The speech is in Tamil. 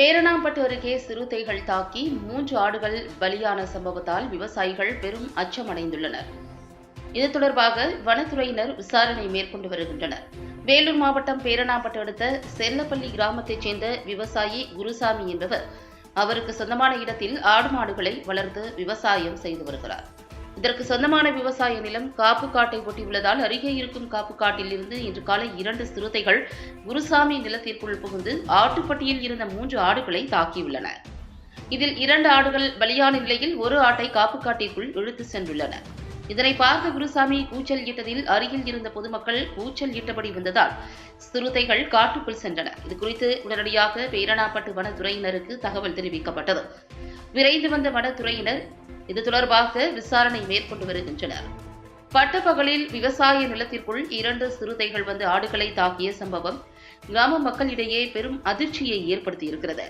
பேரணாம்பட்டு அருகே சிறுத்தைகள் தாக்கி மூன்று ஆடுகள் பலியான சம்பவத்தால் விவசாயிகள் பெரும் அச்சமடைந்துள்ளனர். இது தொடர்பாக வனத்துறையினர் விசாரணை மேற்கொண்டு வருகின்றனர். வேலூர் மாவட்டம் பேரணாம்பட்டு அடுத்த செல்லப்பள்ளி கிராமத்தைச் சேர்ந்த விவசாயி குருசாமி என்பவர் அவருக்கு சொந்தமான இடத்தில் ஆடு மாடுகளை வளர்த்து விவசாயம் செய்து வருகிறார். இதற்கு சொந்தமான விவசாய நிலம் காப்பு காட்டை ஒட்டியுள்ளதால் அருகே இருக்கும் காப்பு காட்டில் இருந்து இன்று காலை இரண்டு சிறுத்தைகள் குருசாமி நிலத்திற்குள் புகுந்து ஆட்டுப்பட்டியில் இருந்த மூன்று ஆடுகளை தாக்கியுள்ளன. இதில் இரண்டு ஆடுகள் பலியான நிலையில் ஒரு ஆட்டை காப்பு காட்டிற்குள் இழுத்து சென்றுள்ளன. இதனை பார்த்த குருசாமி கூச்சல் இட்டதில் அருகில் இருந்த பொதுமக்கள் கூச்சல் இட்டபடி வந்ததால் சிறுத்தைகள் காட்டுக்குள் சென்றன. இது குறித்து உடனடியாக பேரணாப்பட்டு வனத்துறையினருக்கு தகவல் தெரிவிக்கப்பட்டது. விரைந்து வந்த வனத்துறையினர் இது தொடர்பாக விசாரணை மேற்கொண்டு வருகின்றனர். பட்டப்பகலில் விவசாய நிலத்திற்குள் இரண்டு சிறுத்தைகள் வந்து ஆடுகளை தாக்கிய சம்பவம் கிராம மக்களிடையே பெரும் அதிர்ச்சியை ஏற்படுத்தியிருக்கிறது.